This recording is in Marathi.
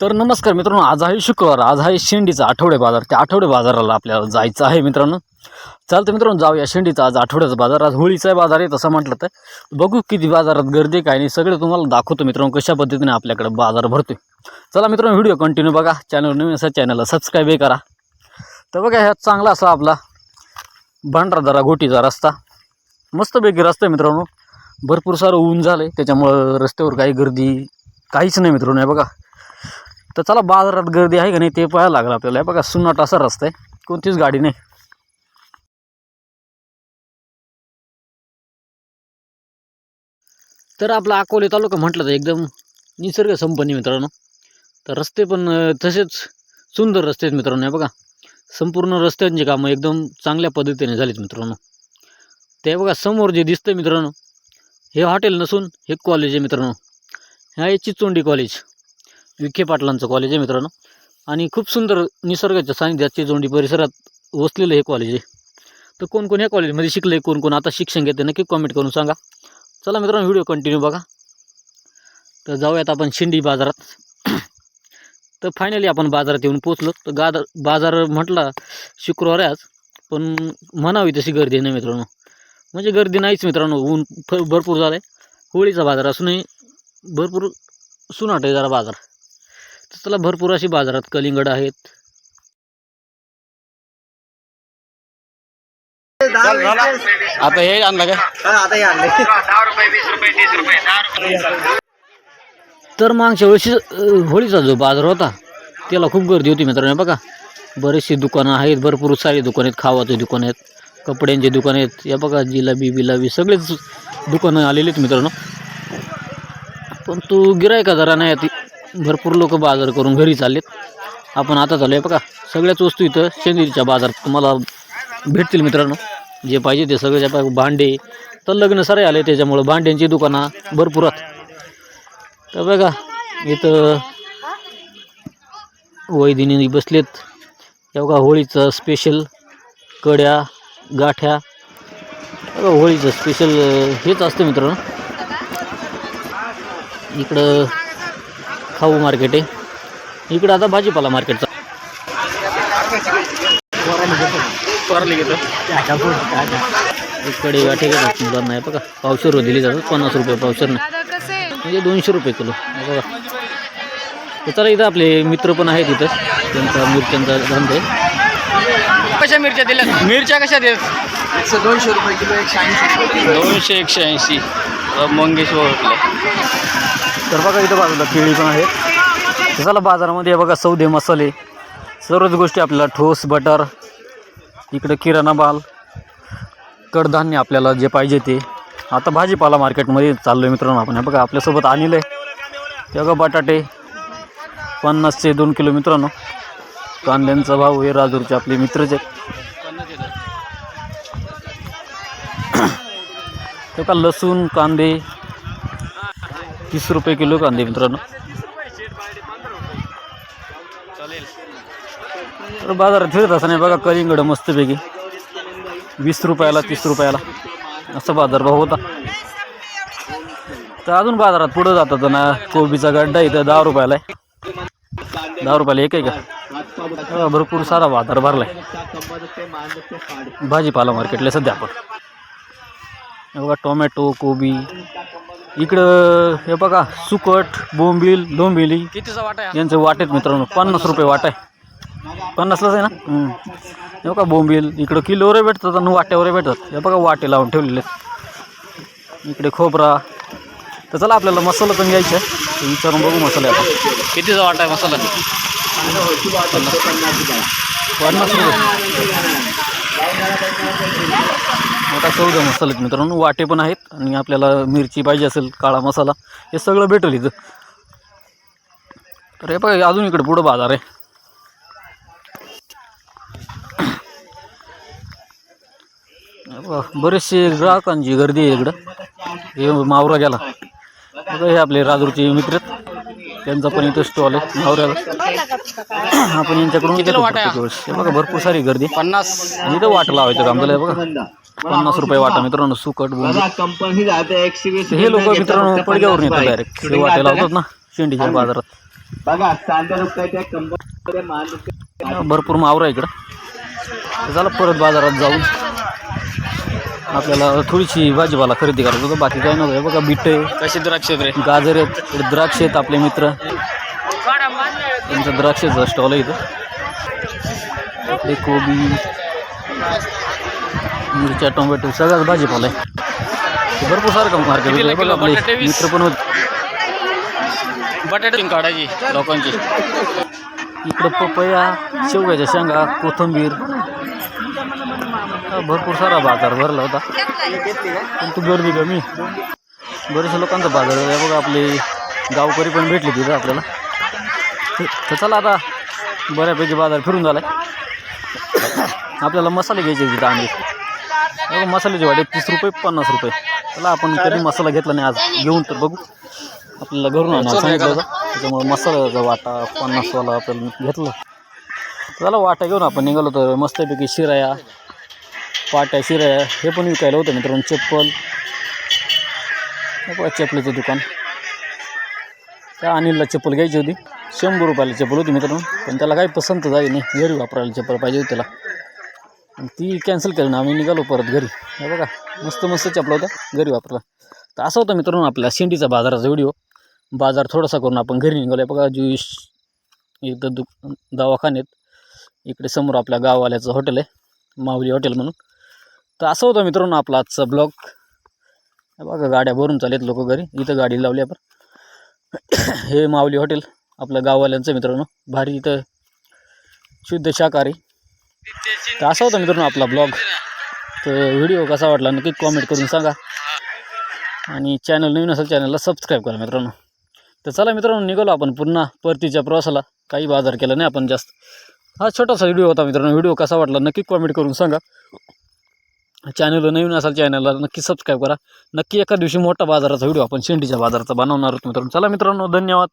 तर नमस्कार मित्रांनो आज आहे शुक्रवार आज आहे शेंडीचा आठवडे बाजार. त्या आठवडे बाजाराला आपल्याला जायचं आहे मित्रांनो. चालतं मित्रांनो जाऊया शेंडीचा आज आठवड्याचा बाजार. आज होळीचा बाजार आहे तसं म्हटलं तर. बघू किती बाजारात गर्दी काय नाही. सगळे तुम्हाला दाखवतो मित्रांनो कशा पद्धतीने आपल्याकडे बाजार भरतोय. चला मित्रांनो व्हिडिओ कंटिन्यू बघा. चॅनल नवीन असा चॅनलला सबस्क्राईबही करा. तर बघा ह्या चांगला असा आपला भांडरादरा गोटीचा रस्ता. मस्तपैकी रस्ता आहे मित्रांनो. भरपूर सारं ऊन झालं आहे त्याच्यामुळं रस्त्यावर काही गर्दी काहीच नाही मित्रांनो हे बघा. तर चला बाजारात गर्दी आहे का नाही ते पाहायला लागलं आपल्याला. हे बघा सुन्नाट असा रस्ता आहे. कोणतीच गाडी नाही. तर आपला अकोले तालुका म्हटलं तर एकदम निसर्ग संपन्न मित्रांनो. तर रस्ते पण तसेच सुंदर रस्ते आहेत मित्रांनो. बघा संपूर्ण रस्त्यांची कामं एकदम चांगल्या पद्धतीने झालीत मित्रांनो. ते बघा समोर जे दिसतंय मित्रांनो हे हॉटेल नसून हे कॉलेज आहे मित्रांनो. ह्या आहे चिचोंडी कॉलेज विखे पाटलांचं कॉलेज आहे मित्रांनो. आणि खूप सुंदर निसर्गाच्या सानिध्यात जोंडी परिसरात वसलेलं हे कॉलेज आहे. तर कोण कोण या कॉलेजमध्ये शिकले कोण कोण आता शिक्षण घेते नक्की कॉमेंट करून सांगा. चला मित्रांनो व्हिडिओ कंटिन्यू बघा. तर जाऊयात आपण शिंडी बाजारात. तर फायनली आपण बाजारात येऊन पोचलो तर गाद बाजार म्हटला शुक्रवार आहे आज पण म्हणावी तशी गर्दी नाही मित्रांनो. म्हणजे गर्दी नाहीच मित्रांनो ऊन भरपूर झालं आहे होळीचा बाजार असूनही भरपूर सुनाट आहे जरा बाजार. त्याला भरपूर अशी बाजारात कलिंगड आहेत. आता हे आणलं का? आता या आणले. तर मागच्या वर्षी अं, होळीचा जो बाजार होता त्याला खूप गर्दी होती मित्रांनो हे बघा. बरेचशी दुकानं आहेत भरपूर सारी दुकानं आहेत खावाचे दुकानं आहेत कपड्यांचे दुकानं आहेत. या बघा जिलाबी बिलाबी सगळेच दुकानं आलेली आहेत मित्रांनो. पण तू गिरायका जरा नाही ती भरपूर लोक बाजार करून घरी चाललेत. आपण आता चालू आहे बघा. सगळ्याच वस्तू इथं शेंदरीच्या बाजारात तुम्हाला भेटतील मित्रांनो. जे पाहिजे ते सगळे भांडे तर लग्न सारे आले त्याच्यामुळं भांड्यांची दुकानं भरपूर आहेत. तर बघा इथं वैदिनी बसलेत. बघा होळीचं स्पेशल कड्या गाठ्या. होळीचं स्पेशल हेच असतं मित्रांनो. इकडं खाऊ मार्केट आहे. इकडं आता भाजीपाला मार्केटचा. इकडे गाठे घेतात मुलांना हे बघा. पावशेर दिली जातात पन्नास रुपये पावशेर म्हणजे दोनशे रुपये किलो. बघा. तर चला इथं आपले मित्र पण आहेत इथं. त्यांचा मिरच्यांचा धंदा आहे. कशा मिरच्या दिल्या? मिरच्या कशा देत एकशे दोनशे रुपये किलो एकशे ऐंशी. रुपये दोनशे एकशे ऐंशी. मंगेश्वर तर बघा इथं बाजूला केळी पण आहेत. चला बाजारामध्ये बघा सौदे मसाले. सर्वच गोष्टी आपल्याला ठोस बटर इकडं किराणा बाल कडधान्य आपल्याला जे पाहिजे ते. आता भाजीपाला मार्केटमध्ये चाललो आहे मित्रांनो आपण. बघा आपल्यासोबत आणलं आहे. ते बघा बटाटे पन्नासचे दोन किलो मित्रांनो. कांद्यांचा भाव हे राजूरचे आपले मित्रच आहेत. ते का लसूण कांदे तीस रुपये किलो कांदे मित्रांनो. तर बाजारात फिरत असं नाही बघा कलिंगड मस्तपैकी. वीस रुपयाला तीस रुपयाला. असा बाजारभाव होता. तर अजून बाजारात पुढं जातात ना कोबीचा गड्डा इथं दहा रुपयाला आहे. दहा रुपयाला एक आहे का? भरपूर सारा बाजार भरलाय. भाजीपाला मार्केटला सध्या आपण. हे बघा टोमॅटो कोबी. इकडं हे बघा सुकट बोंबील डोंबिली कितीचा वाटा यांचे वाटेत मित्रांनो. पन्नास रुपये वाट आहे. पन्नासलाच आहे ना. हे बघा बोंबील. इकडं किलोवर भेटतात आणि वाट्यावर भेटतात. हे बघा वाटे लावून ठेवलेले. इकडे खोबरा. तर चला आपल्याला मसाला पण घ्यायचा आहे. विचारून बघू मसाला आता कितीचा वाटा आहे मसाला? पन्नास रुपये. मोठा चौदा मसाला आहेत मित्रांनो. वाटे पण आहेत आणि आपल्याला मिरची पाहिजे असेल काळा मसाला हे सगळं भेटेल इथं. तर हे बघा अजून इकडे पुढं बाजार आहे. बरेचसे ग्राहकांची गर्दी आहे इकडं. हे मावरा गेला. बघा हे आपले राजूरचे मित्र. त्यांचा पण इथं स्टॉल आहे मावऱ्याला. आपण यांच्याकडून हे बघा भरपूर सारी गर्दी पन्नास. इथं वाट लावायचं काम झालं बघा. पन्नास रुपये वाटा मित्रांनो सुकट कंपनी हे लोक मित्रांनो पडग्यावरून येतात डायरेक्ट हे वाटे लावतात ना? शेंडीच्या बाजारात. बघा कंपनी भरपूर मावरा इकडं. चला परत बाजारात जाऊन आपल्याला थोडीशी भाजीपाला खरेदी करायचं होतं बाकी काय नव्हतं बघा बीट आहे. कशी द्राक्ष रे? गाजर आहेत. इकडे द्राक्ष आहेत आपले मित्र. त्यांचं द्राक्षाचं स्टॉल आहे इथं. इकडे कोबी. मिरच्या टोमॅटो सगळ्याच भाजीपाला आहे भरपूर सारखं मार्केट बघा? आपले? मित्र पण होते. बटाटे काढायची लोकांची. इकडं पपया शेवग्याच्या शेंगा कोथिंबीर. भरपूर सारा बाजार भरला होता. पण तू गर्दी कमी. बरेचशा लोकांचा बाजार आहे. बघा आपले गावकरी पण भेटले तिथं आपल्याला. तर चला आता बऱ्यापैकी बाजार फिरून झाला आपल्याला मसाले घ्यायचे तिथं आम्ही बघा मसाल्याचे वाटे तीस रुपये पन्नास रुपये. चला आपण कधी मसाला घेतला नाही आज घेऊन तर बघू. आपल्याला घरून आणायला सांगितलं त्याच्यामुळे मसाल्याचा वाटा पन्नासवाला आपल्याला घेतलं. चला वाटा घेऊन आपण निघालो तर मस्तपैकी शिराया पाट्या शिराया हे पण विकायला होतं मित्रांनो चप्पल. चपलेचं दुकान. त्या अनिलला चप्पल घ्यायची होती. शंभर रुपयाला चप्पल होती मित्रांनो पण त्याला काही पसंत झाली नाही. घरी वापरायला चप्पल पाहिजे होती त्याला. आणि ती कॅन्सल करणं ना आम्ही निघालो परत घरी. हे बघा मस्त मस्त चपला होत्या घरी वापरला. तर असं होतं मित्रांनो आपल्या शेंडीचा बाजाराचा व्हिडिओ बाजार थोडासा करून आपण घरी निघालो. आहे बघा ज्यूस इथं दु दवाखान्यात इकडे समोर आपल्या गाववाल्याचं हॉटेल आहे माऊली हॉटेल म्हणून. तर असं होतं मित्रांनो आपला आजचा ब्लॉग बघा गाड्या भरून चालेत लोक घरी. इथं गाडी लावली आपण. हे माऊली हॉटेल आपल्या गाववाल्यांचं मित्रांनो. भारी इथं शुद्ध शाकाहारी. तर असा होता मित्रांनो आपला ब्लॉग तर व्हिडिओ कसा वाटला नक्की कॉमेंट करून सांगा. आणि चॅनल नवीन असेल चॅनलला सबस्क्राईब करा मित्रांनो. तर चला मित्रांनो निघालो आपण पुन्हा परतीच्या प्रवासाला. काही बाजार केला नाही आपण जास्त. हा छोटासा व्हिडिओ होता मित्रांनो. व्हिडिओ कसा वाटला नक्की कॉमेंट करून सांगा. चॅनलला नवीन असाल चॅनलला नक्की सबस्क्राईब करा. नक्की एका दिवशी मोठा बाजाराचा व्हिडिओ आपण शेंडीच्या बाजाराचा बनवणार आहोत मित्रांनो. चला मित्रांनो धन्यवाद.